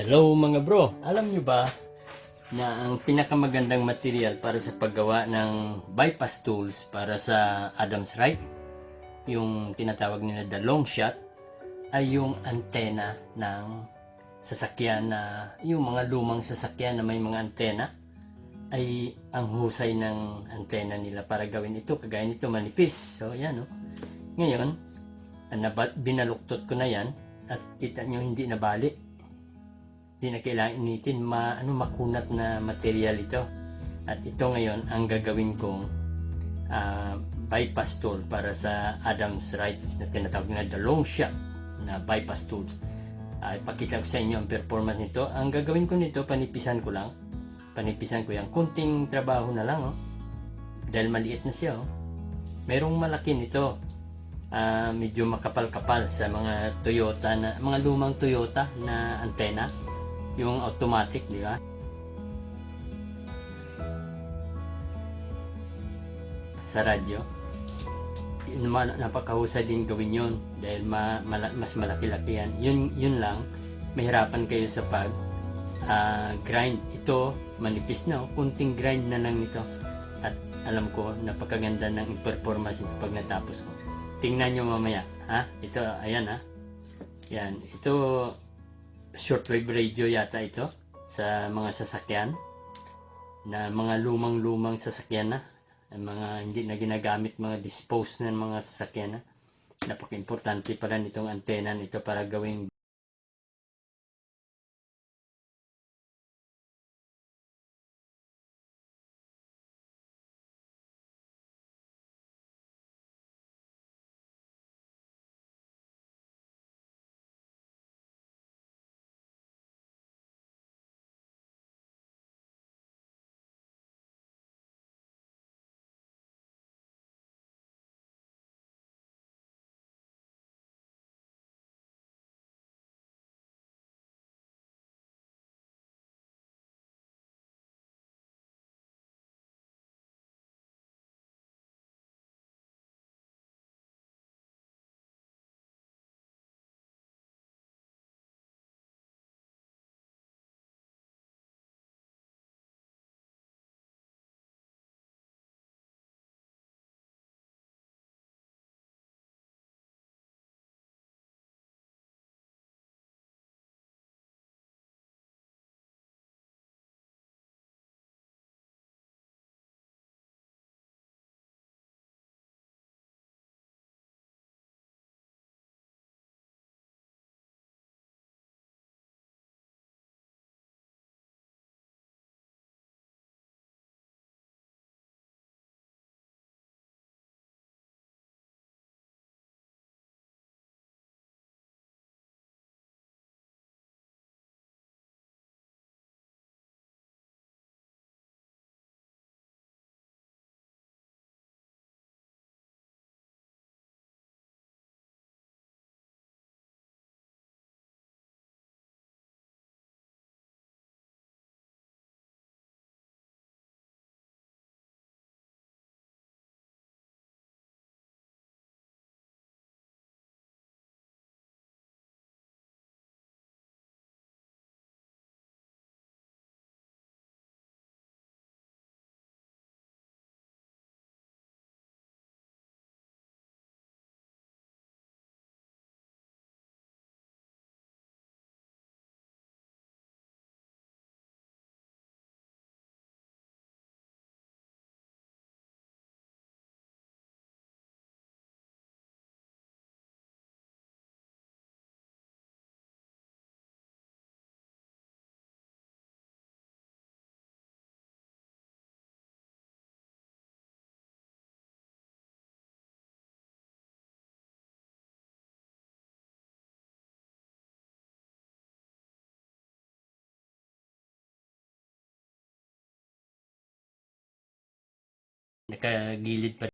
Hello mga bro, alam nyo ba na ang pinakamagandang material para sa paggawa ng bypass tools para sa Adams Right, yung tinatawag nila the long shot, ay yung antena ng sasakyan na, yung mga lumang sasakyan na may mga antena, ay ang husay ng antena nila para gawin ito. Kagaya nito manipis. So yan o. Ngayon, ah, nabat, binaluktot ko na yan at kita nyo hindi nabali hindi na kailangan initin ma, ano, makunat na material ito. At ito ngayon ang gagawin kong ah, bypass tool para sa Adams Right na tinatawag na the long shot na bypass tools. Uh, ipakita ko sa inyo ang performance nito. Ang gagawin ko nito, panipisan ko lang. Panipisan ko yan. Kunting trabaho na lang. Oh. Dahil maliit na siya. Oh. Merong malaki nito. Ah, medyo makapal-kapal sa mga Toyota na mga lumang Toyota na antena yung automatic, di ba? Sa radyo. Napakahusay din gawin yun dahil ma- mala- mas malaki-laki yan. Yun, yun lang, mahirapan kayo sa pag ah, grind. Ito, manipis na, oh. kunting grind na lang ito. At alam ko, napakaganda ng performance ito pag natapos ko. Tingnan nyo mamaya, ha? Ito, ayan ha. Yan, ito, shortwave radio yata ito sa mga sasakyan na mga lumang-lumang sasakyan na mga hindi na ginagamit mga dispose ng mga sasakyan na. Napaka-importante pala nitong antena nito para gawing nakagilid pa